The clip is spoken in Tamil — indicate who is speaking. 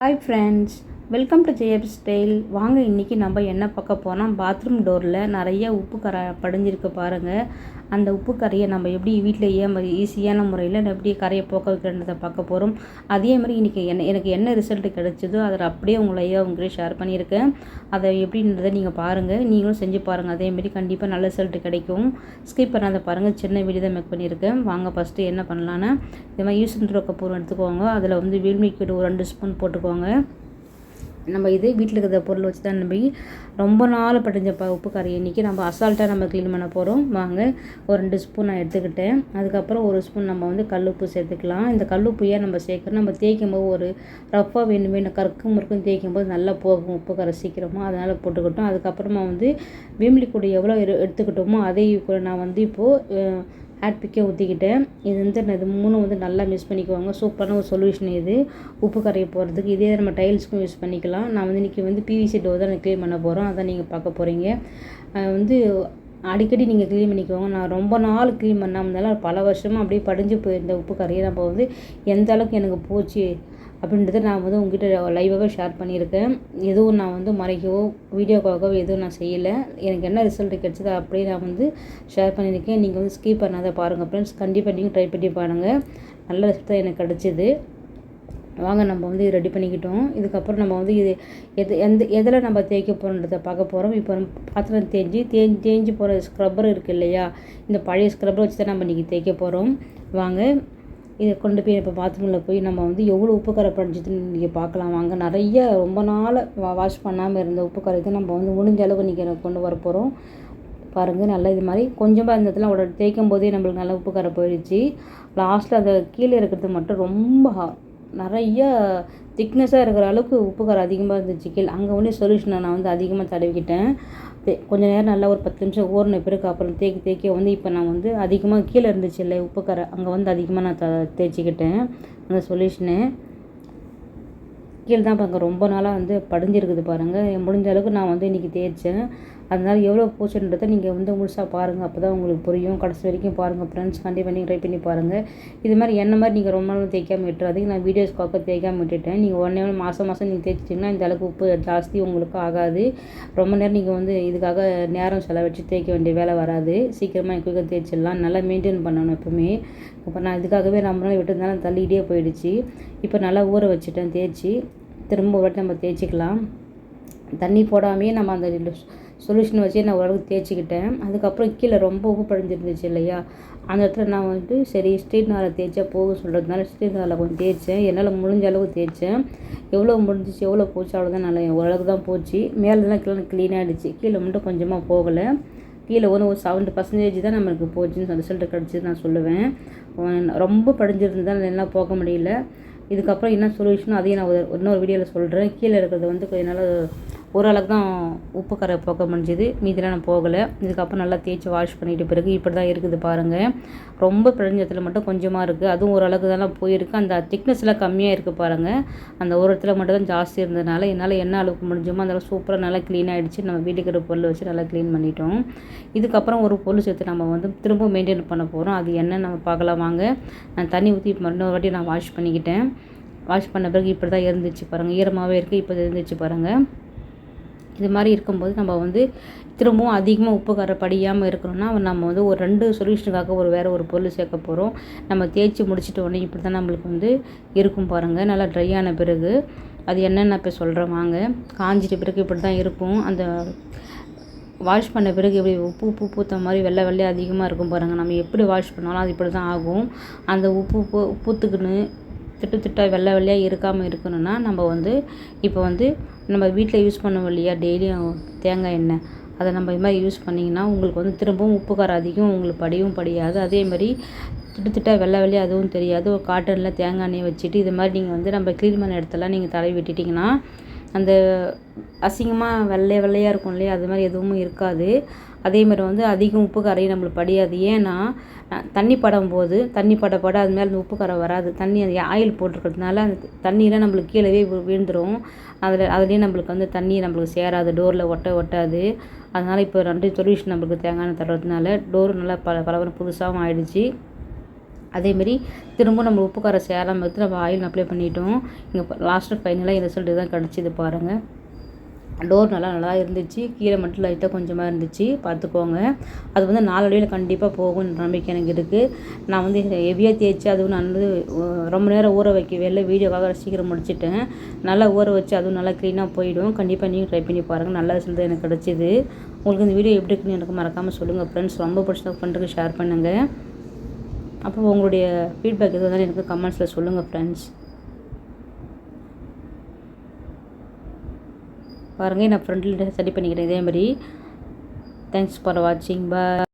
Speaker 1: ஹாய் ஃப்ரெண்ட்ஸ் வெல்கம் டு ஜெயப் ஸ்டைல் வாங்க இன்றைக்கி நம்ம என்ன பார்க்க போனால் பாத்ரூம் டோரில் நிறைய உப்பு கரை படிஞ்சிருக்கு பாருங்கள் அந்த உப்பு கரையை நம்ம எப்படி வீட்டிலேயே ஈஸியான முறையில் எப்படி கரையை போக்க வைக்கிறதை பார்க்க போகிறோம் அதே மாதிரி இன்றைக்கி என்ன எனக்கு என்ன ரிசல்ட் கிடைச்சதோ அதை அப்படியே உங்களையே உங்களே ஷேர் பண்ணியிருக்கேன். அதை எப்படின்றத நீங்கள் பாருங்கள் நீங்களும் செஞ்சு பாருங்கள் அதேமாரி கண்டிப்பாக நல்ல ரிசல்ட் கிடைக்கும். ஸ்கிப் பண்ணாத பாருங்கள் சின்ன வீடியோ தான் மேக் பண்ணியிருக்கேன். வாங்க ஃபஸ்ட்டு என்ன பண்ணலான்னு இது மாதிரி யூஸ் அண்ட் எடுத்துக்கோங்க. அதில் வந்து வில்மிக்விட் ஒரு ரெண்டு ஸ்பூன் போட்டுக்கோங்க. நம்ம இது வீட்டில் இருக்கிற பொருள் வச்சு தான் நம்ம ரொம்ப நாள் படிஞ்ச ப உப்பு கறி இன்றைக்கி நம்ம அசால்ட்டாக நம்ம க்ளீன் பண்ண போகிறோம் வாங்க ஒரு ரெண்டு ஸ்பூன் நான் எடுத்துக்கிட்டேன். அதுக்கப்புறம் ஒரு ஸ்பூன் நம்ம வந்து கல்லுப்பு சேர்த்துக்கலாம். இந்த கல்லுப்பு நம்ம சேர்க்குறோம்? நம்ம தேய்க்கும் போது ஒரு ரஃப்பாக வேணும் வேணும் கற்கும் முறுக்கும் தேய்க்கும் போது நல்லா போகும் உப்பு கரை சீக்கிரமாக அதனால் போட்டுக்கிட்டோம். அதுக்கப்புறமா வந்து வீம்லி கூட எவ்வளோ எடுத்துக்கிட்டோமோ அதே கூட நான் வந்து இப்போது ஆட் பிக்கே ஊற்றிக்கிட்டேன் இது வந்து இது மூணும் வந்து நல்லா மிக்ஸ் பண்ணிக்குவாங்க. சூப்பரான ஒரு சொல்யூஷன் இது. உப்பு கரையை போகிறதுக்கு இதே நம்ம டைல்ஸுக்கும் யூஸ் பண்ணிக்கலாம். நான் வந்து இன்றைக்கி வந்து பிவிசி டோ தான் க்ளீன் பண்ண போகிறோம் அதான் நீங்கள் பார்க்க போகிறீங்க வந்து அடிக்கடி நீங்கள் க்ளீன் பண்ணிக்கோங்க நான் ரொம்ப நாள் க்ளீன் பண்ணாமல் இருந்தாலும் பல வருஷமாக அப்படியே படிஞ்சு போயிருந்த உப்பு கரையை நம்ம வந்து எந்த அளவுக்கு எனக்கு போச்சு அப்படின்றத நான் வந்து உங்ககிட்ட லைவாகவே ஷேர் பண்ணியிருக்கேன். எதுவும் நான் வந்து மறைக்கவோ வீடியோக்காகவோ எதுவும் நான் செய்யலை. எனக்கு என்ன ரிசல்ட் கிடச்சதோ அப்படியே நான் வந்து ஷேர் பண்ணியிருக்கேன். நீங்கள் வந்து ஸ்கீப் பண்ணாத பாருங்கள் ஃப்ரெண்ட்ஸ் கண்டிப்பாக நீங்கள் ட்ரை பண்ணி பாருங்கள் நல்ல ரிசல்ட் தான் எனக்கு கிடச்சிது. வாங்க நம்ம வந்து இது ரெடி பண்ணிக்கிட்டோம். இதுக்கப்புறம் நம்ம வந்து இது எது எந்த எதில் நம்ம தேய்க்க போகிறோன்றதை பார்க்க போகிறோம் இப்போ பாத்திரம் தேஞ்சு தேஞ்சு தேஞ்சு போகிற ஸ்க்ரப்பர் இருக்குது இல்லையா? இந்த பழைய ஸ்க்ரப்பர் வச்சு தான் நம்ம இன்றைக்கி தேய்க்க போகிறோம் வாங்க இதை கொண்டு போய் இப்போ பாத்ரூமில் போய் நம்ம வந்து எவ்வளோ உப்பு கரை நீங்கள் பார்க்கலாம் வாங்க நிறைய ரொம்ப நாள் வா வாஷ் பண்ணாமல் இருந்த உப்பு கரை நம்ம வந்து முடிஞ்ச அளவுக்கு நீங்கள் கொண்டு வர போகிறோம் பாருங்கள் நல்லா இது மாதிரி கொஞ்சமாக இந்த உடனே தேய்க்கும் போதே நம்மளுக்கு நல்லா உப்பு கரை போயிடுச்சு லாஸ்ட்டில் அந்த கீழே இருக்கிறது மட்டும் ரொம்ப நிறைய திக்னஸாக இருக்கிற அளவுக்கு உப்பு அதிகமாக இருந்துச்சு கீழே. அங்கே ஒன்றே சொல்யூஷனை நான் வந்து அதிகமாக தடவிக்கிட்டேன். தே கொஞ்சம் நேரம் நல்லா ஒரு பத்து நிமிஷம் ஊறின பிறகு அப்புறம் தேக்கி தேக்க வந்து இப்போ நான் வந்து அதிகமாக கீழே இருந்துச்சு இல்லை உப்பு கரை அங்கே வந்து அதிகமாக நான் த தேய்ச்சிக்கிட்டேன். அந்த சொல்யூஷனு கீழே தான் பாருங்கள் ரொம்ப நாளாக வந்து படிஞ்சிருக்குது பாருங்கள் முடிஞ்ச அளவுக்கு நான் வந்து இன்றைக்கி தேய்ச்சேன். அதனால் எவ்வளோ போச்சுன்றதை நீங்கள் வந்து முழுசாக பாருங்கள் அப்போ தான் உங்களுக்கு புரியும். கடைசி வரைக்கும் பாருங்கள் ஃப்ரெண்ட்ஸ் கண்டிப்பாக நீங்கள் ட்ரை பண்ணி பாருங்கள் இது மாதிரி என்ன மாதிரி நீங்கள் ரொம்ப நாள் தேய்க்காமல் விட்டுறாதீங்க. நான் வீடியோஸ் பார்க்க தேய்க்காமல் விட்டுட்டேன். நீங்கள் ஒன்றே மாதம் மாதம் நீங்கள் தேய்ச்சிட்டிங்கன்னா இந்த அளவுக்கு உப்பு ஜாஸ்தி உங்களுக்கு ஆகாது. ரொம்ப நேரம் நீங்கள் வந்து இதுக்காக நேரம் செலவழிச்சு தேய்க்க வேண்டிய வேலை வராது. சீக்கிரமாக குயிக்காக தேய்ச்சிடலாம். நல்லா மெயின்டைன் பண்ணணும் எப்போவுமே. இப்போ நான் இதுக்காகவே ரொம்ப நாள் விட்டுருந்தாலும் தள்ளிக்கிட்டே போயிடுச்சு. இப்போ நல்லா ஊற வச்சுட்டேன். தேய்ச்சி திரும்ப ஒரு வாட்டி நம்ம தேய்ச்சிக்கலாம். தண்ணி போடாமையே நம்ம அந்த சொல்யூஷன் வச்சு நான் ஓரளவுக்கு தேய்ச்சிக்கிட்டேன். அதுக்கப்புறம் கீழே ரொம்ப உப்பு படிஞ்சிருந்துச்சு இல்லையா? அந்த இடத்துல நான் வந்துட்டு சரி ஸ்ட்ரீட் நாரில் தேய்ச்சா போக சொல்கிறதுனால ஸ்ட்ரீட் நாரில் கொஞ்சம் தேய்ச்சேன். என்னால் முடிஞ்ச அளவுக்கு தேய்ச்சேன். எவ்வளோ முடிஞ்சிச்சு எவ்வளோ போச்சு அவ்வளோதான் நல்லா ஓரளவுக்கு தான் போச்சு. மேலெலாம் கீழே க்ளீனாகிடுச்சு கீழே மட்டும் கொஞ்சமாக போகலை. கீழே ஒன்று ஒரு செவன்ட்டி பர்சன்டேஜ் தான் நம்மளுக்கு போச்சுன்னு ரிசல்ட் கிடச்சிது நான் சொல்லுவேன். ரொம்ப படிஞ்சிருந்தால் என்னால் போக முடியல. இதுக்கப்புறம் என்ன சொல்யூஷனோ அதையும் நான் இன்னொரு வீடியோவில் சொல்கிறேன் கீழே இருக்கிறது வந்து கொஞ்சம் நாள் ஓரளவுக்கு தான் உப்பு கரை போக முடிஞ்சுது. மீதிலாம் நான் போகலை. இதுக்கப்புறம் நல்லா தேய்ச்சி வாஷ் பண்ணிட்டு பிறகு இப்படி தான் இருக்குது பாருங்கள் ரொம்ப பிழஞ்சத்தில் மட்டும் கொஞ்சமாக இருக்குது அதுவும் ஓரளவுக்கு தான் போயிருக்கு. அந்த திக்னஸ்லாம் கம்மியாக இருக்குது பாருங்கள் அந்த ஒரு இடத்துல மட்டும் தான் ஜாஸ்தி இருந்ததுனால என்னால் என்ன அளவுக்கு முடிஞ்சுமோ அந்த சூப்பராக நல்லா க்ளீன் ஆகிடுச்சு நம்ம வீட்டுக்கு இருக்கிற பொருள் வச்சு நல்லா க்ளீன் பண்ணிட்டோம். இதுக்கப்புறம் ஒரு பொருள் சேர்த்து நம்ம வந்து திரும்ப மெயின்டைன் பண்ண போகிறோம் அது என்ன நம்ம பார்க்கலாம் வாங்க. நான் தண்ணி ஊற்றி இன்னொரு வாட்டி நான் வாஷ் பண்ணிக்கிட்டேன். வாஷ் பண்ண பிறகு இப்படி தான் இருந்துச்சு பாருங்கள் ஈரமாகவே இருக்குது இப்போ இருந்துச்சு பாருங்கள் இது மாதிரி இருக்கும்போது நம்ம வந்து திரும்பவும் அதிகமாக உப்பு கரை படியாமல் இருக்கணும்னா நம்ம வந்து ஒரு ரெண்டு சொல்யூஷனுக்காக ஒரு வேறு ஒரு பொருள் சேர்க்க போகிறோம் நம்ம தேய்ச்சி முடிச்சிட்ட உடனே இப்படி தான் நம்மளுக்கு வந்து இருக்கும் பாருங்கள் நல்லா ட்ரை ஆன பிறகு அது என்னென்ன இப்போ சொல்கிறேன் வாங்க. காஞ்சிட்ட பிறகு இப்படி தான் இருக்கும். அந்த வாஷ் பண்ண பிறகு எப்படி உப்பு உப்பு பூத்த மாதிரி வெள்ளை வெள்ளையாக அதிகமாக இருக்கும் பாருங்கள் நம்ம எப்படி வாஷ் பண்ணாலும் அது இப்படி தான் ஆகும். அந்த உப்பு பூ பூத்துக்குன்னு திட்டு திட்டாக வெள்ளை வெள்ளையாக இருக்காமல் இருக்கணும்னா நம்ம வந்து இப்போ வந்து நம்ம வீட்டில் யூஸ் பண்ணுவோம் இல்லையா? டெய்லியும் தேங்காய் எண்ணெய். அதை நம்ம இது மாதிரி யூஸ் பண்ணிங்கன்னா உங்களுக்கு வந்து திரும்பவும் உப்பு காரம் அதிகம் உங்களுக்கு படியும் படியாது. அதே மாதிரி திட்டு திட்டாக வெள்ளை வெள்ளையாக அதுவும் தெரியாது. ஒரு காட்டனில் தேங்காய் எண்ணெய் வச்சுட்டு இது மாதிரி நீங்கள் வந்து நம்ம க்ளீன் பண்ண இடத்துல நீங்கள் தலை விட்டுட்டிங்கன்னா அந்த அசிங்கமாக வெள்ளை வெள்ளையாக இருக்கும் இல்லையா? அது மாதிரி எதுவும் இருக்காது. அதே மாதிரி வந்து அதிகம் உப்பு கரையும் நம்மளுக்கு படியாது. ஏன்னா தண்ணி படம் போது தண்ணி பட பட அது மேலே அந்த உப்பு கரை வராது. தண்ணி அது ஆயில் போட்டிருக்கிறதுனால அந்த தண்ணியெலாம் நம்மளுக்கு கீழவே விழுந்துடும் அதில் அதுலேயே நம்மளுக்கு வந்து தண்ணி நம்மளுக்கு சேராது. டோரில் ஒட்ட ஒட்டாது. அதனால் இப்போ ரெண்டு சொல்யூஷன் நம்மளுக்கு தேங்காய் தர்றதுனால டோர் நல்லா பல பலவரம் புதுசாகவும் ஆயிடுச்சு. அதேமாரி திரும்ப நம்ம உப்பு காரம் சேராமல் எடுத்து நம்ம ஆயில் அப்ளை பண்ணிட்டோம். இங்கே லாஸ்ட்டு ஃபைனலாக ரிசல்ட் தான் கிடச்சிது பாருங்கள் டோர் நல்லா நல்லா இருந்துச்சு. கீழே மட்டும் லைட்டாக கொஞ்சமாக இருந்துச்சு. பார்த்துக்கோங்க. அது வந்து நாலடியில் கண்டிப்பாக போகும்னு நம்பிக்கை எனக்கு இருக்குது நான் வந்து ஹெவியாக தேய்ச்சி அதுவும் நான் வந்து ரொம்ப நேரம் ஊற வைக்கவே இல்லை வீடியோக்காக சீக்கிரம் முடிச்சிட்டேன். நல்லா ஊற வச்சு அதுவும் நல்லா க்ளீனாக போயிடும். கண்டிப்பாக நீங்கள் ட்ரை பண்ணி பாருங்கள் நல்ல ரிசல்ட் எனக்கு கிடச்சிது. உங்களுக்கு இந்த வீடியோ எப்படி இருக்குன்னு எனக்கு மறக்காமல் சொல்லுங்கள் ஃப்ரெண்ட்ஸ் ரொம்ப பிடிச்ச பண்ணுறதுக்கு ஷேர் பண்ணுங்கள் அப்போ உங்களுடைய ஃபீட்பேக் எதுவும் எனக்கு கமெண்ட்ஸில் சொல்லுங்கள் ஃப்ரெண்ட்ஸ் பாருங்கள் நான் ஃப்ரெண்டில் சரி பண்ணிக்கிறேன் இதே மாதிரி. தேங்க்ஸ் ஃபார் வாட்சிங் பாய்